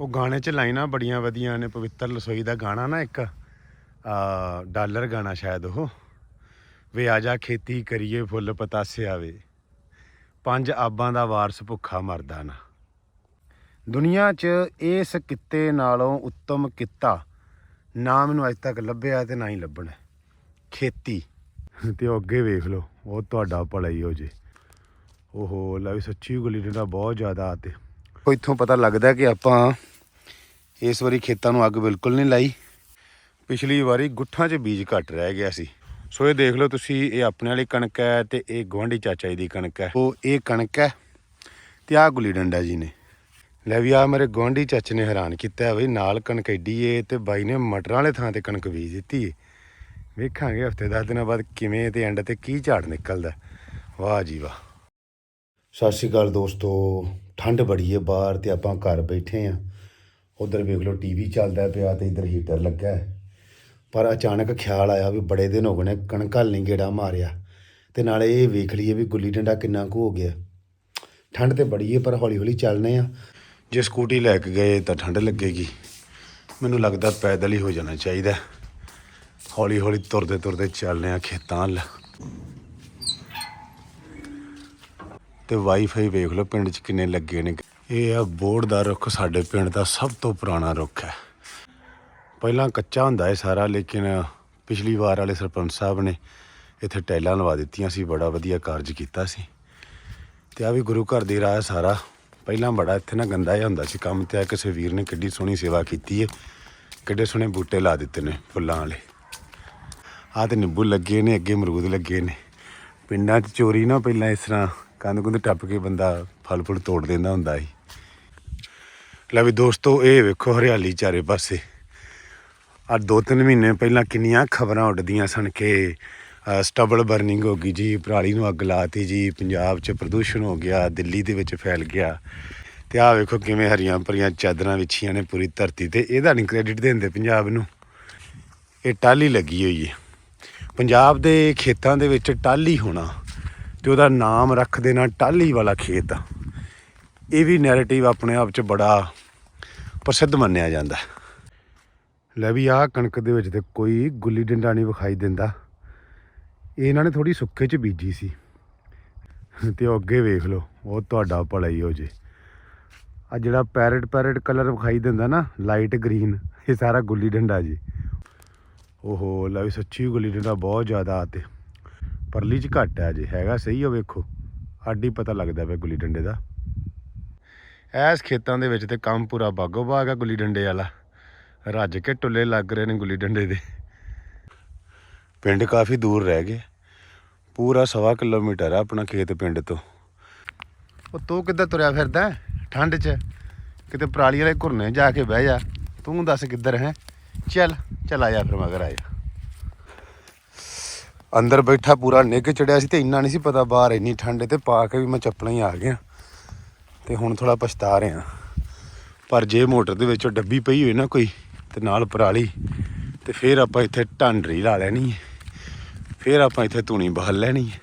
ਉਹ ਗਾਣੇ 'ਚ ਲਾਈਨਾਂ ਬੜੀਆਂ ਵਧੀਆਂ ਨੇ, ਪਵਿੱਤਰ ਲਸੋਈ ਦਾ ਗਾਣਾ ਨਾ ਇੱਕ, ਆ, ਡਾਲਰ ਗਾਣਾ ਸ਼ਾਇਦ ਉਹ। ਵੇ ਆ ਜਾ ਖੇਤੀ ਕਰੀਏ, ਫੁੱਲ ਪਤਾਸੇ ਆਵੇ। ਪੰਜ ਆਬਾਂ ਦਾ ਵਾਰਸ ਭੁੱਖਾ ਮਰਦਾ ਨਾ। ਦੁਨੀਆ 'ਚ ਇਸ ਕਿੱਤੇ ਨਾਲੋਂ ਉੱਤਮ ਕਿੱਤਾ, ਨਾ ਮੈਨੂੰ ਅੱਜ ਤੱਕ ਲੱਭਿਆ ਤੇ ਨਾ ਹੀ ਲੱਭਣਾ। ਖੇਤੀ। ਤੇ ਉਹ ਅੱਗੇ ਵੇਖ ਲਓ, ਉਹ ਤੁਹਾਡਾ ਭਲਾ ਹੀ ਹੋ ਜੇ। ਓਹੋ, ਲੈ ਸੱਚੀ ਗੁੱਲੀ ਡੰਡਾ ਬਹੁਤ ਜ਼ਿਆਦਾ ਆ ਤੇ ਉਹ ਇੱਥੋਂ ਪਤਾ ਲੱਗਦਾ ਕਿ ਆਪਾਂ ਇਸ ਵਾਰੀ ਖੇਤਾਂ ਨੂੰ ਅੱਗ ਬਿਲਕੁਲ ਨਹੀਂ ਲਾਈ। ਪਿਛਲੀ ਵਾਰੀ ਗੁੱਠਾਂ 'ਚ ਬੀਜ ਘੱਟ ਰਹਿ ਗਿਆ ਸੀ। ਸੋ ਇਹ ਦੇਖ ਲਓ ਤੁਸੀਂ, ਇਹ ਆਪਣੇ ਵਾਲੀ ਕਣਕ ਹੈ ਤੇ ਇਹ ਗੁਆਂਢੀ ਚਾਚਾ ਜੀ ਦੀ ਕਣਕ ਹੈ। ਉਹ ਇਹ ਕਣਕ ਹੈ ਤੇ ਆਹ ਗੁੱਲੀ ਡੰਡਾ ਜੀ ਨੇ। ਲੈ ਵੀ ਆ ਮੇਰੇ ਗੁਆਂਢੀ ਚਾਚੇ ਨੇ ਹੈਰਾਨ ਕੀਤਾ ਬਈ ਨਾਲ ਕਣਕ ਏਡੀ ਏ ਤੇ ਬਾਈ ਨੇ ਮਟਰਾਂ ਵਾਲੇ ਥਾਂ ਤੇ ਕਣਕ ਬੀਜ ਦਿੱਤੀ ਏ। ਵੇਖਾਂਗੇ ਹਫ਼ਤੇ 10 ਦਿਨਾਂ ਬਾਅਦ ਕਿਵੇਂ ਤੇ ਐਂਡ ਤੇ ਕੀ ਝਾੜ ਨਿਕਲਦਾ। ਵਾਹ ਜੀ ਵਾਹ। ਸਤਿ ਸ਼੍ਰੀ ਅਕਾਲ ਦੋਸਤੋ। ਠੰਡ ਬੜੀ ਹੈ ਬਾਹਰ ਤੇ ਆਪਾਂ ਘਰ ਬੈਠੇ ਆ। ਉਧਰ ਵੇਖ ਲਓ ਟੀਵੀ ਚੱਲਦਾ ਪਿਆ ਤੇ ਇਧਰ ਹੀਟਰ ਲੱਗਾ ਹੈ। ਪਰ ਅਚਾਨਕ ਖਿਆਲ ਆਇਆ ਵੀ ਬੜੇ ਦਿਨ ਹੋ ਗਏ ਨੇ, ਕਣਕਾਂ ਨਹੀਂ ਗੇੜਾ ਮਾਰਿਆ। ਤੇ ਨਾਲੇ ਇਹ ਵੇਖ ਲਈਏ ਵੀ ਗੁੱਲੀ ਡੰਡਾ ਕਿੰਨਾ ਕੁ ਹੋ ਗਿਆ। ਠੰਡ ਤੇ ਬੜੀ ਹੈ ਪਰ ਹੌਲੀ ਹੌਲੀ ਚੱਲਨੇ ਆ। ਜੇ ਸਕੂਟੀ ਲੈ ਕੇ ਗਏ ਤਾਂ ਠੰਡ ਲੱਗੇਗੀ। ਮੈਨੂੰ ਲੱਗਦਾ ਪੈਦਲ ਹੀ ਹੋ ਜਾਣਾ ਚਾਹੀਦਾ। ਹੌਲੀ ਹੌਲੀ ਤੁਰਦੇ ਤੁਰਦੇ ਚੱਲਨੇ ਆ ਖੇਤਾਂ ਵੱਲ। ਤੇ ਵਾਈਫਾਈ ਵੇਖ ਲਓ ਪਿੰਡ 'ਚ ਕਿੰਨੇ ਲੱਗੇ ਨੇ। ਇਹ ਆ ਬੋਰਡ ਦਾ ਰੁੱਖ, ਸਾਡੇ ਪਿੰਡ ਦਾ ਸਭ ਤੋਂ ਪੁਰਾਣਾ ਰੁੱਖ ਹੈ। ਪਹਿਲਾਂ ਕੱਚਾ ਹੁੰਦਾ ਹੈ ਸਾਰਾ, ਲੇਕਿਨ ਪਿਛਲੀ ਵਾਰ ਵਾਲੇ ਸਰਪੰਚ ਸਾਹਿਬ ਨੇ ਇੱਥੇ ਟੈਲਾਂ ਲਵਾ ਦਿੱਤੀਆਂ ਸੀ, ਬੜਾ ਵਧੀਆ ਕਾਰਜ ਕੀਤਾ ਸੀ। ਤੇ ਆ ਵੀ ਗੁਰੂ ਘਰ ਦੀ ਰਾਹ ਸਾਰਾ। ਪਹਿਲਾਂ ਬੜਾ ਇੱਥੇ ਨਾ ਗੰਦਾ ਜਿਹਾ ਹੁੰਦਾ ਸੀ ਕੰਮ ਤੇ, ਆ ਕਿਸੇ ਵੀਰ ਨੇ ਕਿੱਡੀ ਸੋਹਣੀ ਸੇਵਾ ਕੀਤੀ ਹੈ ਕਿੱਡੇ ਸੋਹਣੇ ਬੂਟੇ ਲਾ ਦਿੱਤੇ ਨੇ ਫੁੱਲਾਂ ਵਾਲੇ। ਆਹ ਤੇ ਨਿੰਬੂ ਲੱਗੇ ਨੇ, ਅੱਗੇ ਅਮਰੂਦ ਲੱਗੇ ਨੇ। ਪਿੰਡਾਂ 'ਚ ਚੋਰੀ ਨਾ ਪਹਿਲਾਂ ਇਸ ਤਰ੍ਹਾਂ ਕੰਧ ਕੁੰਧ ਟੱਪ ਕੇ ਬੰਦਾ ਫਲ ਫੁੱਲ ਤੋੜ ਦਿੰਦਾ ਹੁੰਦਾ ਸੀ। ਲੈ ਵੀ ਦੋਸਤੋ, ਇਹ ਵੇਖੋ ਹਰਿਆਲੀ ਚਾਰੇ ਪਾਸੇ। ਆ ਦੋ ਤਿੰਨ ਮਹੀਨੇ ਪਹਿਲਾਂ ਕਿੰਨੀਆਂ ਖਬਰਾਂ ਉੱਡਦੀਆਂ ਸਨ ਕਿ ਸਟਬਲ ਬਰਨਿੰਗ ਹੋ ਗਈ ਜੀ, ਪਰਾਲੀ ਨੂੰ ਅੱਗ ਲਾਤੀ ਜੀ, ਪੰਜਾਬ 'ਚ ਪ੍ਰਦੂਸ਼ਣ ਹੋ ਗਿਆ, ਦਿੱਲੀ ਦੇ ਵਿੱਚ ਫੈਲ ਗਿਆ। ਤੇ ਆਹ ਵੇਖੋ ਕਿਵੇਂ ਹਰੀਆਂ ਭਰੀਆਂ ਚਾਦਰਾਂ ਵਿਛੀਆਂ ਨੇ ਪੂਰੀ ਧਰਤੀ ਤੇ। ਇਹਦਾ ਨਹੀਂ ਕ੍ਰੈਡਿਟ ਦਿੰਦੇ ਪੰਜਾਬ ਨੂੰ। ਇਹ ਟਾਲੀ ਲੱਗੀ ਹੋਈ ਹੈ ਪੰਜਾਬ ਦੇ ਖੇਤਾਂ ਦੇ ਵਿੱਚ ਟਾਲੀ ਹੋਣਾ। ਤੇ ਉਹਦਾ ਨਾਮ ਰੱਖ ਦੇਣਾ ਟਾਲੀ ਵਾਲਾ ਖੇਤ। ਇਹ ਵੀ ਨੈਰੇਟਿਵ ਆਪਣੇ ਆਪ 'ਚ ਬੜਾ ਪ੍ਰਸਿੱਧ ਮੰਨਿਆ ਜਾਂਦਾ। ਲੈ ਵੀ ਆਹ ਕਣਕ ਦੇ ਵਿੱਚ ਤੇ ਕੋਈ ਗੁੱਲੀ ਡੰਡਾ ਨਹੀਂ ਵਿਖਾਈ ਦਿੰਦਾ। ਇਹ ਇਹਨਾਂ ਨੇ ਥੋੜੀ ਸੁੱਕੇ 'ਚ ਬੀਜੀ ਸੀ। ਤੇ ਉਹ ਅੱਗੇ ਵੇਖ ਲਓ, ਉਹ ਤੁਹਾਡਾ ਭਲਾ ਹੀ ਹੋ ਜੇ। ਆ ਜਿਹੜਾ ਪੈਰਟ ਪੈਰਟ ਕਲਰ ਵਿਖਾਈ ਦਿੰਦਾ ਨਾ ਲਾਈਟ ਗ੍ਰੀਨ ਇਹ ਸਾਰਾ ਗੁੱਲੀ ਡੰਡਾ ਜੀ। ਓਹੋ, ਲੈ ਵੀ ਸੱਚੀ ਗੁੱਲੀ ਡੰਡਾ ਬਹੁਤ ਜ਼ਿਆਦਾ ਆ ਤੇ। ਪਰਲੀ 'ਚ ਘੱਟ ਹੈ ਜੇ, ਹੈਗਾ ਸਹੀ ਹੋ ਵੇਖੋ। ਅੱਡ ਹੀ ਪਤਾ ਲੱਗਦਾ ਪਿਆ ਗੁੱਲੀ ਡੰਡੇ ਦਾ। ਐਸ ਖੇਤਾਂ ਦੇ ਵਿੱਚ ਤੇ ਕੰਮ ਪੂਰਾ ਬਾਗੋ ਬਾਗ ਆ ਗੁੱਲੀ ਡੰਡੇ ਵਾਲਾ। ਰੱਜ ਕੇ ਟੁੱਲੇ ਲੱਗ ਰਹੇ ਨੇ ਗੁੱਲੀ ਡੰਡੇ ਦੇ। ਪਿੰਡ ਕਾਫੀ ਦੂਰ ਰਹਿ ਗਏ। ਪੂਰਾ ਸਵਾ ਕਿਲੋਮੀਟਰ ਆ ਆਪਣਾ ਖੇਤ ਪਿੰਡ ਤੋਂ। ਉਹ ਤੂੰ ਕਿੱਦਾਂ ਤੁਰਿਆ ਫਿਰਦਾ? ਠੰਡ 'ਚ। ਕਿਤੇ ਪਰਾਲੀ ਵਾਲੇ ਘੁਰਨੇ ਜਾ ਕੇ ਬਹਿ ਜਾ। ਤੂੰ ਦੱਸ ਕਿੱਧਰ ਹੈ? ਚੱਲ ਚੱਲ ਆ ਜਾ ਫਿਰ ਮਗਰ ਆ ਜਾ। ਅੰਦਰ ਬੈਠਾ ਪੂਰਾ ਨਿੱਘ ਚੜਿਆ ਸੀ ਤੇ ਇੰਨਾ ਨਹੀਂ ਸੀ ਪਤਾ ਬਾਹਰ ਇੰਨੀ ਠੰਡ ਹੈ ਤੇ ਪਾ ਕੇ ਵੀ ਮੈਂ ਚੱਪਲਾਂ ਹੀ ਆ ਗਿਆ ਤੇ ਹੁਣ ਥੋੜਾ ਪਛਤਾ ਰਿਹਾ। ਪਰ ਜੇ ਮੋਟਰ ਦੇ ਵਿੱਚੋਂ ਡੱਬੀ ਪਈ ਹੋਈ ਨਾ ਕੋਈ, ਤੇ ਨਾਲ ਪਰਾਲੀ, ਤੇ ਫਿਰ ਆਪਾਂ ਇੱਥੇ ਢਾਂਡਰੀ ਲਾ ਲੈਣੀ ਹੈ। ਫਿਰ ਆਪਾਂ ਇੱਥੇ ਧੂਣੀ ਬਹਲ ਲੈਣੀ ਹੈ।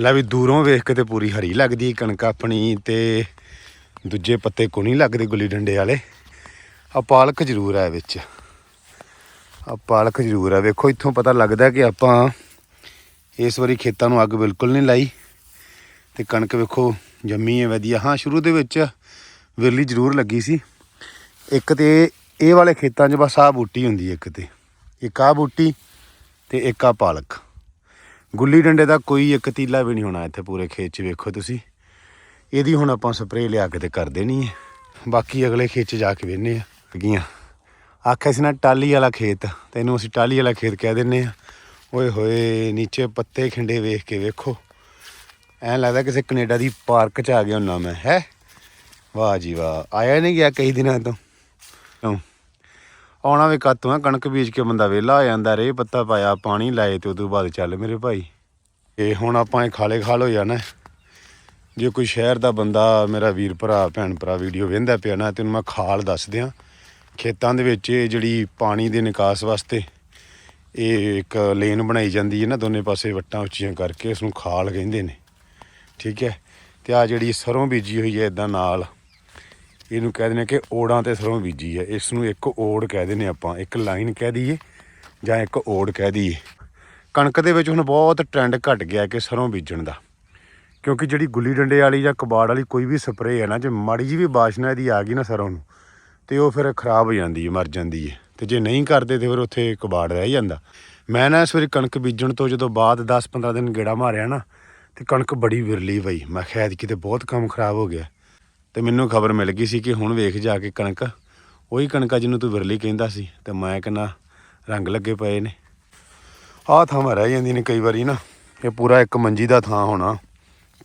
ਲੈ ਵੀ ਦੂਰੋਂ ਵੇਖ ਕੇ ਤੇ ਪੂਰੀ ਹਰੀ ਲੱਗਦੀ ਕਣਕ ਆਪਣੀ ਤੇ ਦੂਜੇ ਪੱਤੇ ਕੋ ਨਹੀਂ ਲੱਗਦੇ ਗੁੱਲੀ ਡੰਡੇ ਵਾਲੇ। ਆ ਪਾਲਕ ਜ਼ਰੂਰ ਹੈ ਵਿੱਚ। ਆ ਪਾਲਕ ਜ਼ਰੂਰ ਆ। ਵੇਖੋ, ਇੱਥੋਂ ਪਤਾ ਲੱਗਦਾ ਕਿ ਆਪਾਂ ਇਸ ਵਾਰੀ ਖੇਤਾਂ ਨੂੰ ਅੱਗ ਬਿਲਕੁਲ ਨਹੀਂ ਲਾਈ। ਤੇ ਕਣਕ ਵੇਖੋ, ਜੰਮੀ ਹੈ, ਵਧੀਆ। ਹਾਂ, ਸ਼ੁਰੂ ਦੇ ਵਿੱਚ ਵਿਰਲੀ ਜ਼ਰੂਰ ਲੱਗੀ ਸੀ। ਇੱਕ ਤੇ ਇਹ ਵਾਲੇ ਖੇਤਾਂ 'ਚ ਬਸ ਆਹ ਬੂਟੀ ਹੁੰਦੀ ਇੱਕ ਤੇ। ਇੱਕ ਆਹ ਬੂਟੀ ਤੇ ਇੱਕ ਆ ਪਾਲਕ। ਗੁੱਲੀ ਡੰਡੇ ਦਾ ਕੋਈ ਇੱਕ ਤੀਲਾ ਵੀ ਨਹੀਂ ਹੋਣਾ ਇੱਥੇ ਪੂਰੇ ਖੇਤ 'ਚ, ਵੇਖੋ ਤੁਸੀਂ। ਇਹਦੀ ਹੁਣ ਆਪਾਂ ਸਪਰੇਅ ਲਿਆ ਕੇ ਤੇ ਕਰ ਦੇਣੀ ਹੈ। ਬਾਕੀ ਅਗਲੇ ਖੇਤ 'ਚ ਜਾ ਕੇ ਵੇਖਨੇ ਆ ਲੱਗੀਆਂ ਆਖਿਆ ਸੀ ਨਾ ਟਾਲੀ ਵਾਲਾ ਖੇਤ। ਤੈਨੂੰ ਅਸੀਂ ਟਾਲੀ ਵਾਲਾ ਖੇਤ ਕਹਿ ਦਿੰਨੇ ਆ। ਓਏ ਹੋਏ, ਨੀਚੇ ਪੱਤੇ ਖਿੰਡੇ ਵੇਖ ਕੇ ਵੇਖੋ। ਐਂ ਲੱਗਦਾ ਕਿਸੇ ਕੈਨੇਡਾ ਦੀ ਪਾਰਕ 'ਚ ਆ ਗਿਆ ਹੁੰਨਾ ਮੈਂ, ਹੈ? ਵਾਹ ਜੀ ਵਾਹ, ਆਇਆ ਨਹੀਂ ਗਿਆ ਕਈ ਦਿਨਾਂ ਤੋਂ? ਆਉਣਾ ਵੀ ਕੱਤੋਂ ਆ, ਕਣਕ ਬੀਜ ਕੇ ਬੰਦਾ ਵਿਹਲਾ ਹੋ ਜਾਂਦਾ ਰੇ ਪੱਤਾ ਪਾਇਆ, ਪਾਣੀ ਲਾਏ ਤੇ ਉਦੋਂ ਬਾਅਦ ਚੱਲ ਮੇਰੇ ਭਾਈ। ਇਹ ਹੁਣ ਆਪਾਂ ਇਹ ਖਾਲੇ ਖਾਲ ਹੋ ਜਾਣਾ। ਜੇ ਕੋਈ ਸ਼ਹਿਰ ਦਾ ਬੰਦਾ, ਮੇਰਾ ਵੀਰ ਭਰਾ, ਭੈਣ ਭਰਾ, ਵੀਡੀਓ ਵੇਖਦਾ ਪਿਆ ਨਾ ਤੈਨੂੰ ਮੈਂ ਖਾਲ ਦੱਸ ਦਿਆਂ। ਖੇਤਾਂ ਦੇ ਵਿੱਚ ਇਹ ਜਿਹੜੀ ਪਾਣੀ ਦੇ ਨਿਕਾਸ ਵਾਸਤੇ ਇਹ ਇੱਕ ਲੇਨ ਬਣਾਈ ਜਾਂਦੀ ਹੈ ਨਾ, ਦੋਨੇ ਪਾਸੇ ਵੱਟਾਂ ਉੱਚੀਆਂ ਕਰਕੇ ਇਸ ਨੂੰ ਖਾਲ ਕਹਿੰਦੇ ਨੇ। ਠੀਕ ਹੈ? ਤੇ ਆ ਜਿਹੜੀ ਸਰੋਂ ਬੀਜੀ ਹੋਈ ਹੈ ਇਦਾਂ ਨਾਲ, ਇਹਨੂੰ ਕਹਿ ਦਿੰਦੇ ਕਿ ਓੜਾਂ ਤੇ ਸਰੋਂ ਬੀਜੀ ਹੈ। ਇਸ ਨੂੰ ਇੱਕ ਓੜ ਕਹਿ ਦਿੰਦੇ ਆਪਾਂ, ਇੱਕ ਲਾਈਨ ਕਹਿ ਦਈਏ ਜਾਂ ਇੱਕ ਓੜ ਕਹਿ ਦਈਏ। ਕਣਕ ਦੇ ਵਿੱਚ ਹੁਣ ਬਹੁਤ ਟ੍ਰੈਂਡ ਘਟ ਗਿਆ ਕਿ ਸਰੋਂ ਬੀਜਣ ਦਾ, ਕਿਉਂਕਿ ਜਿਹੜੀ ਗੁੱਲੀ ਡੰਡੇ ਵਾਲੀ ਜਾਂ ਕਬਾੜ ਵਾਲੀ ਕੋਈ ਵੀ ਸਪਰੇਅ ਹੈ ਨਾ, ਜੇ ਮਾੜੀ ਜੀ ਵੀ ਬਾਸ਼ਨਾ ਇਹਦੀ ਆ ਗਈ ਨਾ ਸਰੋਂ ਨੂੰ ਤੇ ਉਹ ਫਿਰ ਖਰਾਬ ਹੋ ਜਾਂਦੀ ਹੈ, ਮਰ ਜਾਂਦੀ ਹੈ। ਤੇ ਜੇ ਨਹੀਂ ਕਰਦੇ ਤੇ ਫਿਰ ਉੱਥੇ ਕਬਾੜ ਰਹਿ ਜਾਂਦਾ। ਮੈਂ ਨਾ ਇਸ ਵਾਰੀ ਕਣਕ ਬੀਜਣ ਤੋਂ ਜਦੋਂ ਬਾਅਦ 10-15 ਦਿਨ ਗੇੜਾ ਮਾਰਿਆ ਨਾ, ਤੇ ਕਣਕ ਬੜੀ ਵਿਰਲੀ ਪਈ। ਮੈਂ ਖੈਦ ਕਿਤੇ ਬਹੁਤ ਕੰਮ ਖਰਾਬ ਹੋ ਗਿਆ। ਤੇ ਮੈਨੂੰ ਖਬਰ ਮਿਲ ਗਈ ਸੀ ਕਿ ਹੁਣ ਵੇਖ ਜਾ ਕੇ ਕਣਕ, ਉਹੀ ਕਣਕਾ ਜਿਹਨੂੰ ਤੂੰ ਵਿਰਲੀ ਕਹਿੰਦਾ ਸੀ। ਤੇ ਮੈਂ ਕਿੰਨਾ ਰੰਗ ਲੱਗੇ ਪਏ ਨੇ। ਆਹ ਥਾਂ ਰਹਿ ਜਾਂਦੀਆਂ ਨੇ ਕਈ ਵਾਰੀ ਨਾ। ਇਹ ਪੂਰਾ ਇੱਕ ਮੰਜੀ ਦਾ ਥਾਂ ਹੋਣਾ,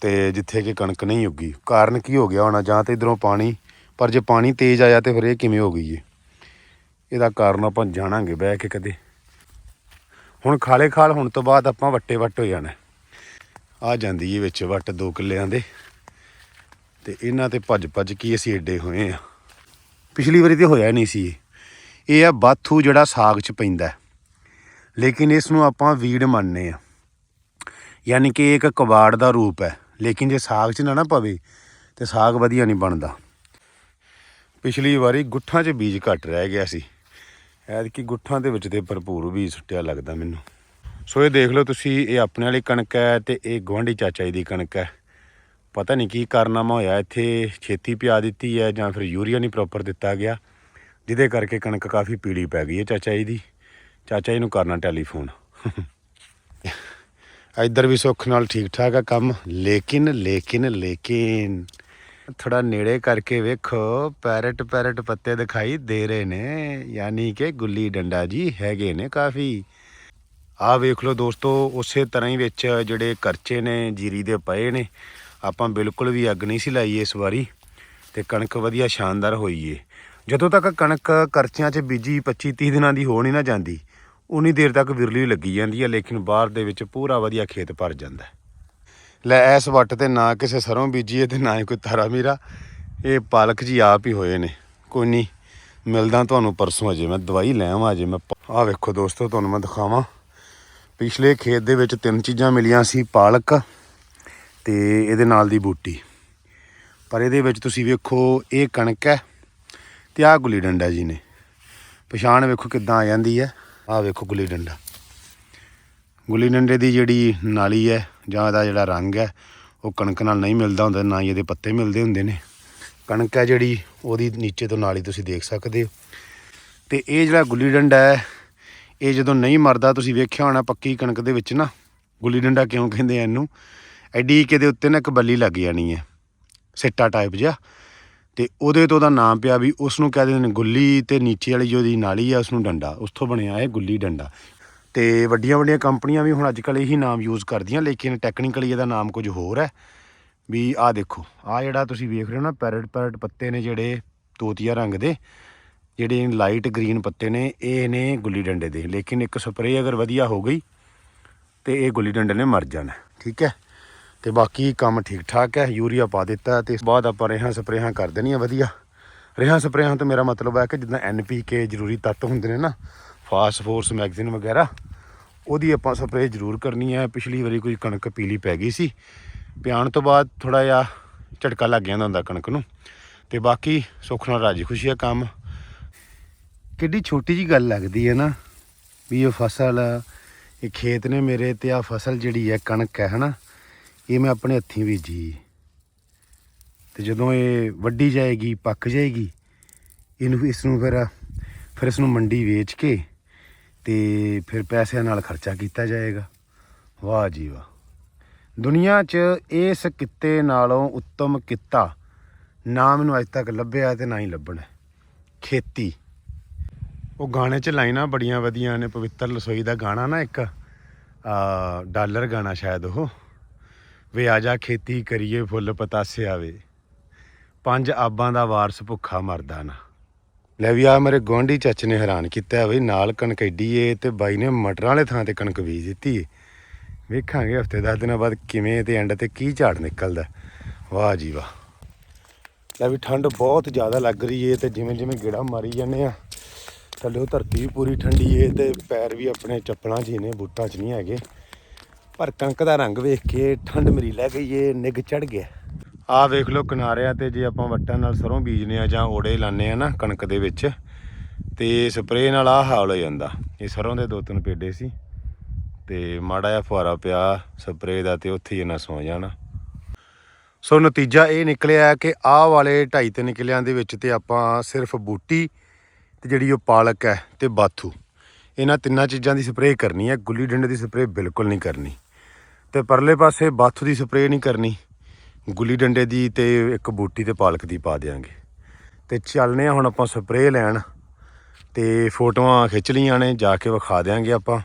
ਤੇ ਜਿੱਥੇ ਕਿ ਕਣਕ ਨਹੀਂ ਉੱਗੀ। ਕਾਰਨ ਕੀ ਹੋ ਗਿਆ ਹੋਣਾ? ਜਾਂ ਤੇ ਇਧਰੋਂ ਪਾਣੀ ਪਰ ਜੇ ਪਾਣੀ ਤੇਜ਼ ਆਇਆ ਤੇ ਫਿਰ ਇਹ ਕਿਵੇਂ ਹੋ ਗਈ ਏ? ਇਹਦਾ ਕਾਰਨ ਆਪਾਂ ਜਾਣਾਂਗੇ, ਬਹਿ ਕੇ ਕਦੇ। ਹੁਣ ਖਾਲੇ ਖਾਲ ਹੋਣ ਤੋਂ ਬਾਅਦ ਆਪਾਂ ਵੱਟੇ ਵੱਟ ਹੋ ਜਾਣਾ। ਆ ਜਾਂਦੀ ਏ ਵਿੱਚ ਵੱਟ ਦੋ ਕਿੱਲਿਆਂ ਦੇ। ਤੇ ਇਹਨਾਂ ਤੇ ਭੱਜ ਭੱਜ ਕੀ ਅਸੀਂ ਏਡੇ ਹੋਏ ਆ। ਪਿਛਲੀ ਵਾਰੀ ਤੇ ਹੋਇਆ ਨਹੀਂ ਸੀ ਇਹ। ਆ ਬਾਥੂ ਜਿਹੜਾ ਸਾਗ 'ਚ ਪੈਂਦਾ ਲੇਕਿਨ ਇਸ ਨੂੰ ਆਪਾਂ ਵੀੜ ਮੰਨਨੇ ਆ। ਯਾਨੀ ਕਿ ਇਹ ਇੱਕ ਕਬਾੜ ਦਾ ਰੂਪ ਹੈ। ਲੇਕਿਨ ਜੇ ਸਾਗ 'ਚ ਨਾ ਨਾ ਪਵੇ, ਤੇ ਸਾਗ ਵਧੀਆ ਨਹੀਂ ਬਣਦਾ। ਪਿਛਲੀ ਵਾਰੀ ਗੁੱਠਾਂ 'ਚ ਬੀਜ ਘੱਟ ਰਹਿ ਗਿਆ ਸੀ। ਐਤਕੀ ਗੁੱਠਾਂ ਦੇ ਵਿੱਚ ਤੇ ਭਰਪੂਰ ਬੀਜ ਸੁੱਟਿਆ ਲੱਗਦਾ ਮੈਨੂੰ। ਸੋ ਇਹ ਦੇਖ ਲਓ ਤੁਸੀਂ, ਇਹ ਆਪਣੇ ਵਾਲੀ ਕਣਕ ਹੈ ਤੇ ਇਹ ਗੁਆਂਢੀ ਚਾਚਾ ਜੀ ਦੀ ਕਣਕ ਹੈ। ਪਤਾ ਨਹੀਂ ਕੀ ਕਾਰਨਾਮਾ ਹੋਇਆ, ਇੱਥੇ ਛੇਤੀ ਪਿਆ ਦਿੱਤੀ ਹੈ ਜਾਂ ਫਿਰ ਯੂਰੀਆ ਨਹੀਂ ਪ੍ਰੋਪਰ ਦਿੱਤਾ ਗਿਆ। ਜਿਹਦੇ ਕਰਕੇ ਕਣਕ ਕਾਫੀ ਪੀੜੀ ਪੈ ਗਈ ਹੈ ਚਾਚਾ ਜੀ ਦੀ। ਚਾਚਾ ਜੀ ਨੂੰ ਕਰਨਾ ਟੈਲੀਫੋਨ। ਇੱਧਰ ਵੀ ਸੁੱਖ ਨਾਲ ਠੀਕ ਠਾਕ ਆ ਕੰਮ। ਲੇਕਿਨ ਲੇਕਿਨ ਲੇਕਿਨ ਥੋੜਾ ਨੇੜੇ ਕਰਕੇ ਵੇਖੋ, ਪੈਰਟ ਪੈਰਟ ਪੱਤੇ ਦਿਖਾਈ ਦੇ ਰਹੇ ਨੇ, ਯਾਨੀ ਕਿ ਗੁੱਲੀ ਡੰਡਾ ਜੀ ਹੈਗੇ ਨੇ ਕਾਫੀ। ਆਹ ਵੇਖ ਲਓ ਦੋਸਤੋ, ਉਸੇ ਤਰ੍ਹਾਂ ਹੀ ਵਿੱਚ ਜਿਹੜੇ ਕਰਚੇ ਨੇ, ਜੀਰੀ ਦੇ ਪਏ ਨੇ। ਆਪਾਂ ਬਿਲਕੁਲ ਵੀ ਅੱਗ ਨਹੀਂ ਸੀ ਲਾਈ ਇਸ ਵਾਰੀ, ਤੇ ਕਣਕ ਵਧੀਆ ਸ਼ਾਨਦਾਰ ਹੋਈ ਏ। ਜਦੋਂ ਤੱਕ ਕਣਕ ਕਰਚਿਆਂ 'ਚ ਬੀਜੀ 25 30 ਦਿਨਾਂ ਦੀ ਹੋ ਨਹੀਂ ਨਾ ਜਾਂਦੀ, ਉਨੀ ਦੇਰ ਤੱਕ ਵਿਰਲੀ ਲੱਗੀ ਜਾਂਦੀ ਹੈ ਲੇਕਿਨ ਬਾਹਰ ਦੇ ਵਿੱਚ ਪੂਰਾ ਵਧੀਆ ਖੇਤ ਭਰ ਜਾਂਦਾ ਲੈ ਇਸ ਵੱਟ ਤੇ ਨਾ ਕਿਸੇ ਸਰੋਂ ਬੀਜੀ ਹੈ ਤੇ ਨਾ ਹੀ ਕੋਈ ਤਾਰਾ ਮੀਰਾ। ਇਹ ਪਾਲਕ ਜੀ ਆਪ ਹੀ ਹੋਏ ਨੇ। ਕੋਈ ਨਹੀਂ, ਮਿਲਦਾ ਤੁਹਾਨੂੰ ਪਰਸੋਂ ਅਜੇ। ਮੈਂ ਦਵਾਈ ਲੈ ਆਵਾਂ ਅਜੇ, ਮੈਂ ਆਹ ਵੇਖੋ ਦੋਸਤੋ, ਤੁਹਾਨੂੰ ਮੈਂ ਦਿਖਾਵਾਂ। ਪਿਛਲੇ ਖੇਤ ਦੇ ਵਿੱਚ ਤਿੰਨ ਚੀਜ਼ਾਂ ਮਿਲੀਆਂ ਸੀ, ਪਾਲਕ ਤੇ ਇਹਦੇ ਨਾਲ ਦੀ ਬੂਟੀ। ਪਰ ਇਹਦੇ ਵਿੱਚ ਤੁਸੀਂ ਵੇਖੋ, ਇਹ ਕਣਕ ਹੈ ਤੇ ਆਹ ਗੁੱਲੀ ਡੰਡਾ ਜੀ ਨੇ। ਪਛਾਣ ਵੇਖੋ ਕਿੱਦਾਂ ਆ ਜਾਂਦੀ ਹੈ। ਆਹ ਵੇਖੋ ਗੁੱਲੀ ਡੰਡਾ। ਗੁੱਲੀ ਡੰਡੇ ਦੀ ਜਿਹੜੀ ਨਾਲੀ ਹੈ ਜਾਂ ਇਹਦਾ ਜਿਹੜਾ ਰੰਗ ਹੈ, ਉਹ ਕਣਕ ਨਾਲ ਨਹੀਂ ਮਿਲਦਾ ਹੁੰਦਾ, ਨਾ ਹੀ ਇਹਦੇ ਪੱਤੇ ਮਿਲਦੇ ਹੁੰਦੇ ਨੇ। ਕਣਕ ਹੈ ਜਿਹੜੀ, ਉਹਦੀ ਨੀਚੇ ਤੋਂ ਨਾਲੀ ਤੁਸੀਂ ਦੇਖ ਸਕਦੇ ਹੋ। ਤੇ ਇਹ ਜਿਹੜਾ ਗੁੱਲੀ ਡੰਡਾ ਹੈ, ਇਹ ਜਦੋਂ ਨਹੀਂ ਮਰਦਾ, ਤੁਸੀਂ ਵੇਖਿਆ ਹੋਣਾ ਪੱਕੀ ਕਣਕ ਦੇ ਵਿੱਚ ਨਾ ਗੁੱਲੀ ਡੰਡਾ ਕਿਉਂ ਕਹਿੰਦੇ ਆ ਇਹਨੂੰ? ਐਡੀ ਕਿ ਉੱਤੇ ਨਾ ਇੱਕ ਬੱਲੀ ਲੱਗ ਜਾਣੀ ਹੈ, ਸਿੱਟਾ ਟਾਈਪ ਜਿਹਾ। ਤੇ ਉਹਦੇ ਤੋਂ ਉਹਦਾ ਨਾਮ ਪਿਆ ਵੀ ਉਸ ਨੂੰ ਕਹਿ ਦਿੰਦੇ ਨੇ ਗੁੱਲੀ ਤੇ ਨੀਚੇ ਵਾਲੀ ਜਿਹਦੀ ਨਾਲੀ ਆ ਉਸ ਨੂੰ ਡੰਡਾ। ਉਸ ਤੋਂ ਬਣਿਆ ਹੈ ਗੁੱਲੀ ਡੰਡਾ ਤੇ ਵੱਡੀਆਂ ਵੱਡੀਆਂ ਕੰਪਨੀਆਂ ਵੀ ਹੁਣ ਅੱਜ ਕੱਲ੍ਹ ਇਹੀ ਨਾਮ ਯੂਜ਼ ਕਰਦੀਆਂ, ਲੇਕਿਨ ਟੈਕਨੀਕਲੀ ਇਹਦਾ ਨਾਮ ਕੁਝ ਹੋਰ ਹੈ। ਵੀ ਆਹ ਦੇਖੋ, ਆਹ ਜਿਹੜਾ ਤੁਸੀਂ ਵੇਖ ਰਹੇ ਹੋ ਨਾ, ਪੈਰਟ ਪੈਰਟ ਪੱਤੇ ਨੇ ਜਿਹੜੇ ਤੋਤੀਆ ਰੰਗ ਦੇ, ਜਿਹੜੇ ਲਾਈਟ ਗ੍ਰੀਨ ਪੱਤੇ ਨੇ, ਇਹ ਨੇ ਗੁੱਲੀ ਡੰਡੇ ਦੇ। ਲੇਕਿਨ ਇੱਕ ਸਪਰੇਅ ਅਗਰ ਵਧੀਆ ਹੋ ਗਈ, ਤੇ ਇਹ ਗੁੱਲੀ ਡੰਡੇ ਨੇ ਮਰ ਜਾਣਾ, ਠੀਕ ਹੈ? ਤੇ ਬਾਕੀ ਕੰਮ ਠੀਕ ਠਾਕ ਹੈ, ਯੂਰੀਆ ਪਾ ਦਿੱਤਾ ਤੇ ਇਸ ਬਾਅਦ ਆਪਾਂ ਰੇਹਾਂ ਸਪਰੇਹਾਂ ਕਰ ਦੇਣੀਆਂ ਵਧੀਆ। ਰੇਹਾਂ ਸਪਰੇਹਾਂ ਤੋਂ ਮੇਰਾ ਮਤਲਬ ਹੈ ਕਿ ਜਿੱਦਾਂ ਐਨਪੀਕੇ ਜ਼ਰੂਰੀ ਤੱਤ ਹੁੰਦੇ ਨੇ ਨਾ ਫਾਸਫੋਰਸ ਮੈਗਜ਼ੀਨ ਵਗੈਰਾ, ਉਹਦੀ ਆਪਾਂ ਸਪਰੇਅ ਜ਼ਰੂਰ ਕਰਨੀ ਹੈ। ਪਿਛਲੀ ਵਾਰੀ ਕੋਈ ਕਣਕ ਪੀਲੀ ਪੈ ਗਈ ਸੀ। ਪਿਆਣ ਤੋਂ ਬਾਅਦ ਥੋੜਾ ਜਿਹਾ ਝਟਕਾ ਲੱਗ ਜਾਂਦਾ ਹੁੰਦਾ ਕਣਕ ਨੂੰ। ਤੇ ਬਾਕੀ ਸੁੱਖ ਨਾਲ ਰਾਜੀ ਖੁਸ਼ੀ ਆ ਕੰਮ। ਕਿੱਡੀ ਛੋਟੀ ਜੀ ਗੱਲ ਲੱਗਦੀ ਹੈ ਨਾ ਵੀ ਇਹ ਫਸਲ, ਇਹ ਖੇਤ ਨੇ ਮੇਰੇ ਤੇ ਆ ਫਸਲ ਜਿਹੜੀ ਹੈ ਕਣਕ ਹੈ ਹਨਾ, ਇਹ ਮੈਂ ਆਪਣੇ ਹੱਥੀਂ ਬੀਜੀ। ਤੇ ਜਦੋਂ ਇਹ ਵੱਡੀ ਜਾਏਗੀ, ਪੱਕ ਜਾਏਗੀ, ਇਹਨੂੰ ਇਸ ਨੂੰ ਫਿਰ ਫਿਰ ਇਸ ਨੂੰ ਮੰਡੀ ਵੇਚ ਕੇ ਤੇ ਫਿਰ ਪੈਸਿਆਂ ਨਾਲ ਖਰਚਾ ਕੀਤਾ ਜਾਏਗਾ। ਵਾਹ ਜੀ ਵਾਹ। ਦੁਨੀਆ 'ਚ ਇਸ ਕਿੱਤੇ ਨਾਲੋਂ ਉੱਤਮ ਕਿੱਤਾ ਨਾ ਮੈਨੂੰ ਅੱਜ ਤੱਕ ਲੱਭਿਆ ਤੇ ਨਾ ਹੀ ਲੱਭਣਾ। ਖੇਤੀ। ਉਹ ਗਾਣੇ 'ਚ ਲਾਈਨਾਂ ਬੜੀਆਂ ਵਧੀਆਂ ਨੇ, ਪਵਿੱਤਰ ਰਸੋਈ ਦਾ ਗਾਣਾ ਨਾ ਇੱਕ। ਆ, ਡਾਲਰ ਗਾਣਾ ਸ਼ਾਇਦ ਉਹ। ਵੇ ਆ ਜਾ ਖੇਤੀ ਕਰੀਏ ਫੁੱਲ ਪਤਾਸੇ ਆਵੇ। ਪੰਜ ਆਬਾਂ ਦਾ ਵਾਰਸ ਭੁੱਖਾ ਮਰਦਾ ਨਾ। ਲੈ ਵੀ ਆ ਮੇਰੇ ਗੁਆਂਢੀ ਚਾਚੇ ਨੇ ਹੈਰਾਨ ਕੀਤਾ ਬਈ ਨਾਲ ਕਣਕ ਏਡੀ ਏ ਤੇ ਬਾਈ ਨੇ ਮਟਰਾਂ ਵਾਲੇ ਥਾਂ ਤੇ ਕਣਕ ਬੀਜ ਦਿੱਤੀ ਏ। ਵੇਖਾਂਗੇ ਹਫ਼ਤੇ 10 ਦਿਨਾਂ ਬਾਅਦ ਕਿਵੇਂ ਤੇ ਐਂਡ ਤੇ ਕੀ ਝਾੜ ਨਿਕਲਦਾ ਵਾਹ ਜੀ ਵਾਹ। ਲੈ ਵੀ ਠੰਡ ਬਹੁਤ ਜ਼ਿਆਦਾ ਲੱਗ ਰਹੀ ਏ ਤੇ ਜਿਵੇਂ ਜਿਵੇਂ ਗੇੜਾ ਮਾਰੀ ਜਾਂਦੇ ਆ, ਥੱਲੇ ਧਰਤੀ ਵੀ ਪੂਰੀ ਠੰਡੀ ਏ ਤੇ ਪੈਰ ਵੀ ਆਪਣੇ ਚੱਪਲਾਂ 'ਚ ਹੀ ਨੇ, ਬੂਟਾਂ 'ਚ ਨਹੀਂ ਹੈਗੇ। ਪਰ ਕਣਕ ਦਾ ਰੰਗ ਵੇਖ ਕੇ ਠੰਡ ਮੇਰੀ ਲੈ ਗਈ ਏ, ਨਿੱਘ ਚੜ ਗਿਆ। ਆਹ ਵੇਖ ਲਓ ਕਿਨਾਰਿਆਂ ਤੇ ਜੇ ਆਪਾਂ ਵੱਟਾਂ ਨਾਲ ਸਰੋਂ ਬੀਜਨੇ ਆ ਜਾਂ ਓੜੇ ਲਾਣੇ ਆ ਨਾ ਕਣਕ ਦੇ ਵਿੱਚ, ਤੇ ਸਪਰੇਅ ਨਾਲ ਆਹ ਹਾਲ ਹੋ ਜਾਂਦਾ। ਇਹ ਸਰੋਂ ਦੇ ਦੋ ਤਿੰਨ ਪੇਡੇ ਸੀ, ਤੇ ਮਾੜਾ ਜਿਹਾ ਫੁਹਾਰਾ ਪਿਆ ਸਪਰੇਅ ਦਾ ਤੇ ਉੱਥੇ ਹੀ ਇਹਨਾਂ ਸੌ ਜਾਣਾ। ਸੋ ਨਤੀਜਾ ਇਹ ਨਿਕਲਿਆ ਕਿ ਆਹ ਵਾਲੇ 2.5 ਤਿੰਨ ਕਿੱਲਿਆਂ ਦੇ ਵਿੱਚ ਤੇ ਆਪਾਂ ਸਿਰਫ ਬੂਟੀ ਤੇ ਜਿਹੜੀ ਉਹ ਪਾਲਕ ਹੈ ਤੇ ਬਾਥੂ। ਇਹਨਾਂ ਤਿੰਨਾਂ ਚੀਜ਼ਾਂ ਦੀ ਸਪਰੇਅ ਕਰਨੀ ਹੈ, ਗੁੱਲੀ ਡੰਡੇ ਦੀ ਸਪਰੇਅ ਬਿਲਕੁਲ ਨਹੀਂ ਕਰਨੀ। ਤੇ ਪਰਲੇ ਪਾਸੇ ਬਾਥੂ ਦੀ ਸਪਰੇਅ ਨਹੀਂ ਕਰਨੀ। ਗੁੱਲੀ ਡੰਡੇ ਦੀ ਤੇ ਇੱਕ ਬੂਟੀ ਤੇ ਪਾਲਕ ਦੀ ਪਾ ਦੇਾਂਗੇ ਤੇ ਚੱਲਨੇ ਆ ਹੁਣ ਆਪਾਂ ਸਪਰੇਅ ਲੈਣ ਤੇ ਫੋਟੋਆਂ ਖਿੱਚ ਲਈਆਂ ਨੇ, ਜਾ ਕੇ ਵਿਖਾ ਦੇਾਂਗੇ ਆਪਾਂ।